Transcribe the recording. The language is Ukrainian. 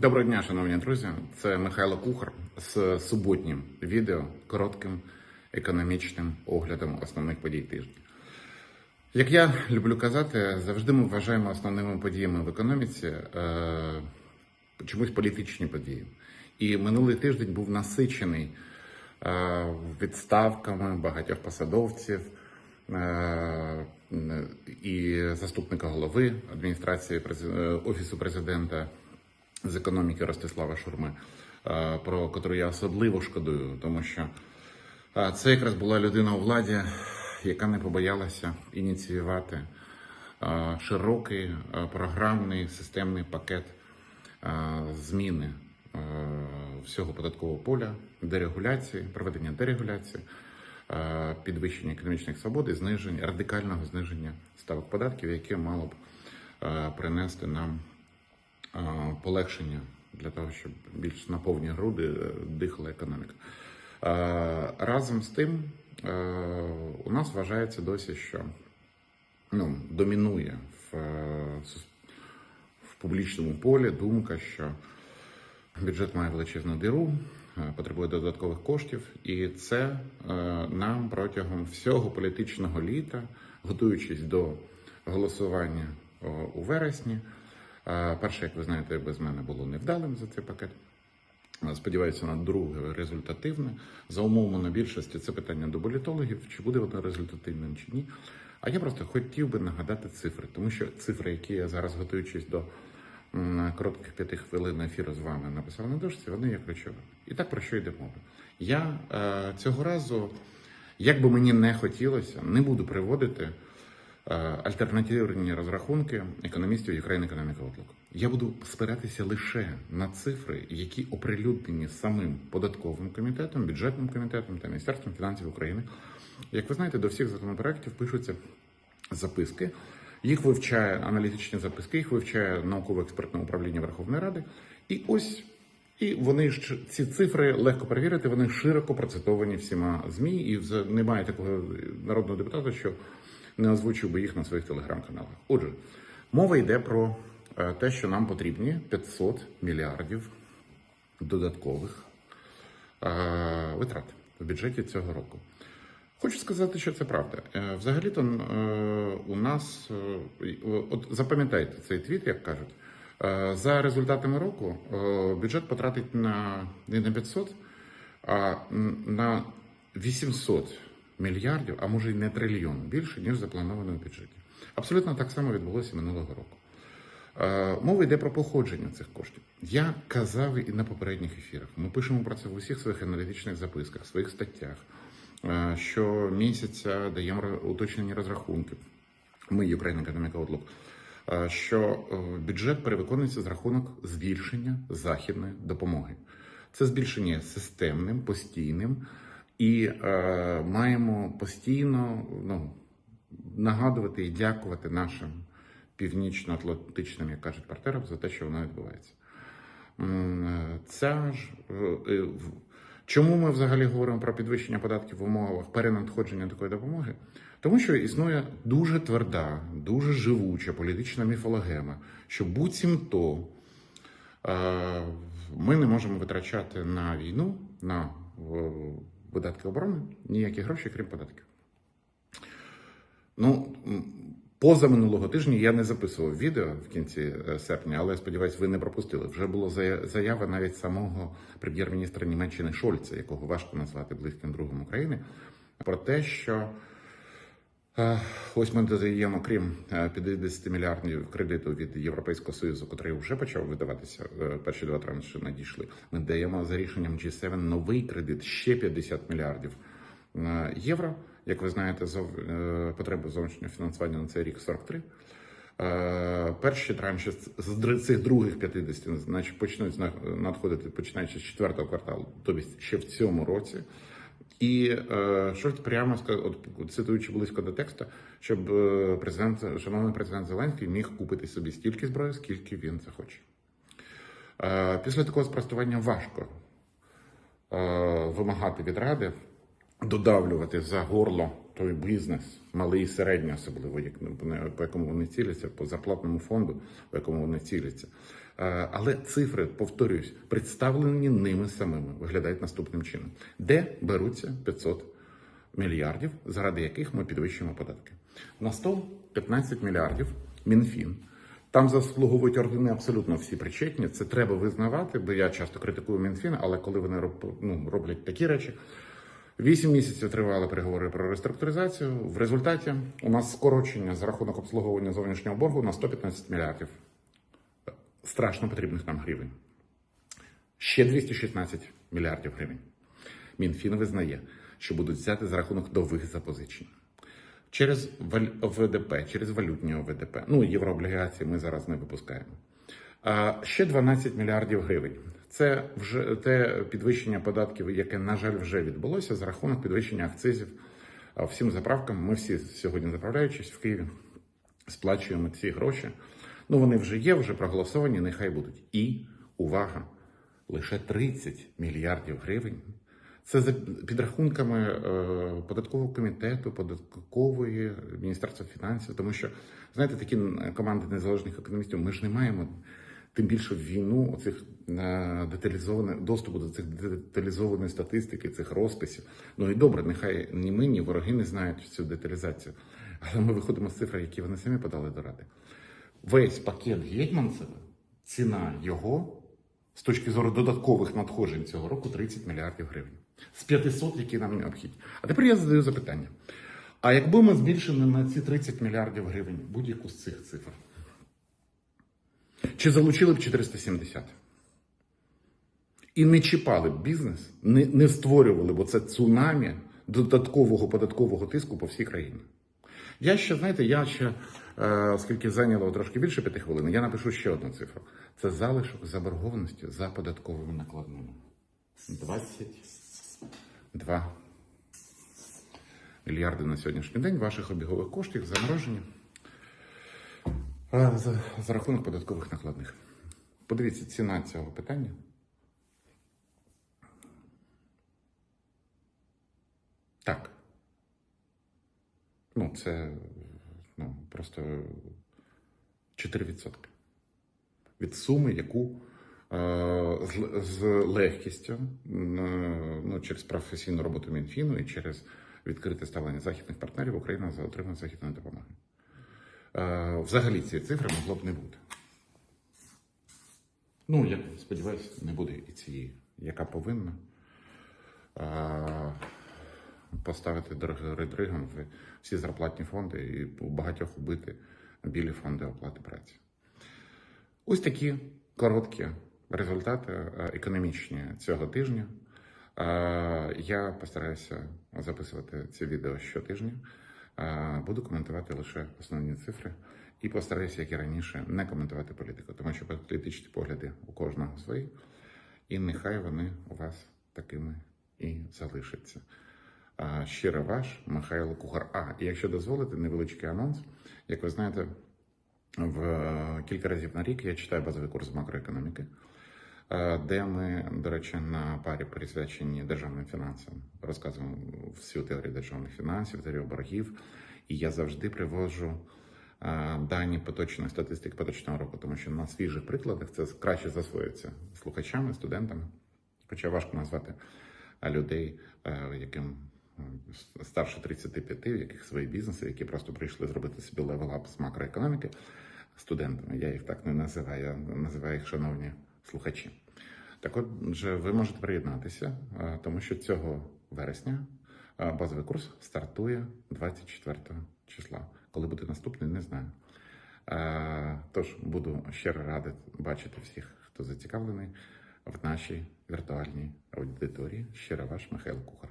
Доброго дня, шановні друзі. Це Михайло Кухар з суботнім відео коротким економічним оглядом основних подій тижня. Як я люблю казати, завжди ми вважаємо основними подіями в економіці е, чомусь політичні події. І минулий тиждень був насичений е, відставками багатьох посадовців е, і заступника голови адміністрації е, офісу президента з економіки Ростислава Шурми, е, про котру я особливо шкодую, тому що е, це якраз була людина у владі, яка не побоялася ініціювати е, широкий програмний системний пакет зміни всього податкового поля, дерегуляції, проведення дерегуляції, підвищення економічних свобод і зниження радикального зниження ставок податків, яке мало б принести нам полегшення для того, щоб більш на повні груди е, дихала економіка. Разом з тим, е, у нас вважається досі, що ну, домінує в, е, в публічному полі думка, що бюджет має величезну діру, потребує додаткових коштів, і це нам протягом всього політичного літа, готуючись до голосування у вересні. Перше, як ви знаєте, без мене було невдалим за цей пакет. Сподіваюся на друге результативне. За умов монобільшості це питання до політологів, чи буде воно результативним чи ні. А я просто хотів би нагадати цифри, тому що цифри, які я зараз готуючись до коротких п'яти хвилин ефіру з вами написав на дошці, вони є ключовими. І так про що йде мова? Я е, цього разу, як би мені не хотілося, не буду приводити альтернативні розрахунки економістів України Economic Outlook. Я буду спиратися лише на цифри, які оприлюднені самим податковим комітетом, бюджетним комітетом та Міністерством фінансів України. Як ви знаєте, до всіх законопроєктів пишуться записки. Їх вивчає аналітичні записки, їх вивчає науково-експертне управління Верховної Ради. І ось і вони ж ці цифри легко перевірити, вони широко процитовані всіма ЗМІ, і немає такого народного депутата, що не озвучив би їх на своїх телеграм-каналах. Отже, мова йде про е, те, що нам потрібні 500 мільярдів додаткових е, витрат в бюджеті цього року. Хочу сказати, що це правда. Е, Взагалі-то у нас от запам'ятайте цей твіт, як кажуть. За результатами року бюджет потратить на не на 500, а на 800 мільярдів, а може й не трильйон більше, ніж заплановано в бюджеті. Абсолютно так само відбулося минулого року. Е, Мова йде про походження цих коштів. Я казав і на попередніх ефірах. Ми пишемо про це в усіх своїх аналітичних записках, своїх статтях. Е, Щомісяця даємо уточнені розрахунки. Ми, Ukraine Economic Outlook, е, що бюджет перевиконується з рахунок збільшення західної допомоги. Це збільшення системним, постійним, і е, маємо постійно ну, нагадувати і дякувати нашим північно-атлантичним, як кажуть, партнерам за те, що воно відбувається. Е, ж е, чому ми взагалі говоримо про підвищення податків в умовах перенадходження такої допомоги? Тому що існує дуже тверда, дуже живуча політична міфологема, що буцімто е, ми не можемо витрачати на війну, на видатки оборони ніякі гроші, крім податків. Ну, поза минулого тижня я не записував відео в кінці е, серпня, але я сподіваюся, ви не пропустили. Вже була заява навіть самого прем'єр-міністра Німеччини Шольца, якого важко назвати близьким другом України, про те, що ось ми додаємо, крім е, 50 мільярдів кредиту від Європейського Союзу, який вже почав видаватися, е, перші два транші надійшли. Ми даємо за рішенням G7 новий кредит ще 50 мільярдів е, євро. Як ви знаєте, зов- е, потреба зовнішнього фінансування на цей рік 43. Е, Перші транші з цих других 50 значить, почнуть надходити починаючи з четвертого кварталу, тобто ще в цьому році. І е, щось прямо сказав, от цитуючи близько до тексту, щоб е, президент, шановний президент Зеленський міг купити собі стільки зброї, скільки він захоче. Е, після такого спростування важко е, вимагати від Ради додавлювати за горло той бізнес, малий і середній, особливо як по якому вони ціляться, по зарплатному фонду, по якому вони ціляться. Е, Але цифри, повторюсь, представлені ними самими, виглядають наступним чином: де беруться 500 мільярдів, заради яких ми підвищуємо податки. На стол 15 мільярдів Мінфін. Там заслуговують ордени абсолютно всі причетні. Це треба визнавати, бо я часто критикую Мінфін, але коли вони ну, роблять такі речі. Вісім місяців тривали переговори про реструктуризацію. В результаті у нас скорочення за рахунок обслуговування зовнішнього боргу на 115 мільярдів страшно потрібних нам гривень. Ще 216 мільярдів гривень. Мінфін визнає, що будуть взяти за рахунок нових запозичень. Через ОВДП, через валютні ОВДП. Ну, єврооблігації ми зараз не випускаємо. Ще 12 мільярдів гривень. Це вже те підвищення податків, яке, на жаль, вже відбулося за рахунок підвищення акцизів всім заправкам. Ми всі сьогодні заправляючись в Києві, сплачуємо ці гроші. Ну, вони вже є, вже проголосовані, нехай будуть. І увага! Лише 30 мільярдів гривень. Це за підрахунками е, податкового комітету, податкової міністерства фінансів, тому що знаєте, такі команди незалежних економістів. Ми ж не маємо тим більше в війну оцих е, деталізованих доступу до цих деталізованої статистики, цих розписів. Ну і добре, нехай ні ми, ні вороги не знають цю деталізацію. Але ми виходимо з цифр, які вони самі подали до ради. Весь пакет Гетьманцева, ціна його з точки зору додаткових надходжень цього року 30 мільярдів гривень. З 500, які нам необхідні. А тепер я задаю запитання: а якби ми збільшили на ці 30 мільярдів гривень будь-яку з цих цифр? Чи залучили б 470? І не чіпали б бізнес, не, не створювали б оце цунамі додаткового податкового тиску по всій країні. Я ще, знаєте, я ще, е, оскільки зайняло трошки більше п'яти хвилин, я напишу ще одну цифру. Це залишок заборгованості за податковими накладними. 22 мільярди на сьогоднішній день ваших обігових коштів заморожені за, за рахунок податкових накладних. Подивіться ціна цього питання. Так. Ну, це ну, просто 4% від суми, яку е, з, з легкістю, м, ну, через професійну роботу Мінфіну і через відкрите ставлення західних партнерів Україна отримання західної допомоги. Е, взагалі цієї цифри могло б не бути. Ну, я сподіваюся, не буде і цієї, яка повинна е, поставити редригом всі зарплатні фонди і у багатьох убити білі фонди оплати праці. Ось такі короткі результати е, економічні цього тижня. Я постараюся записувати ці відео щотижня. Буду коментувати лише основні цифри і постараюся, як і раніше, не коментувати політику, тому що політичні погляди у кожного свої, і нехай вони у вас такими і залишаться. Щиро ваш Михайло Кухар. А, і якщо дозволите, невеличкий анонс. Як ви знаєте, в кілька разів на рік я читаю базовий курс макроекономіки, де ми, до речі, на парі присвячені державним фінансам розказуємо всю теорію державних фінансів, теорію боргів. І я завжди приводжу е, дані поточної статистики поточного року, тому що на свіжих прикладах це краще засвоюється слухачами, студентами. Хоча важко назвати людей, е, яким е, старше 35, в яких свої бізнеси, які просто прийшли зробити собі левелап з макроекономіки студентами. Я їх так не називаю, я називаю їх шановні слухачі. Так отже, ви можете приєднатися, е, тому що цього вересня е, базовий курс стартує 24 числа. Коли буде наступний, не знаю. Е, Тож буду щиро радий бачити всіх, хто зацікавлений в нашій віртуальній аудиторії. Щиро ваш Михайло Кухар.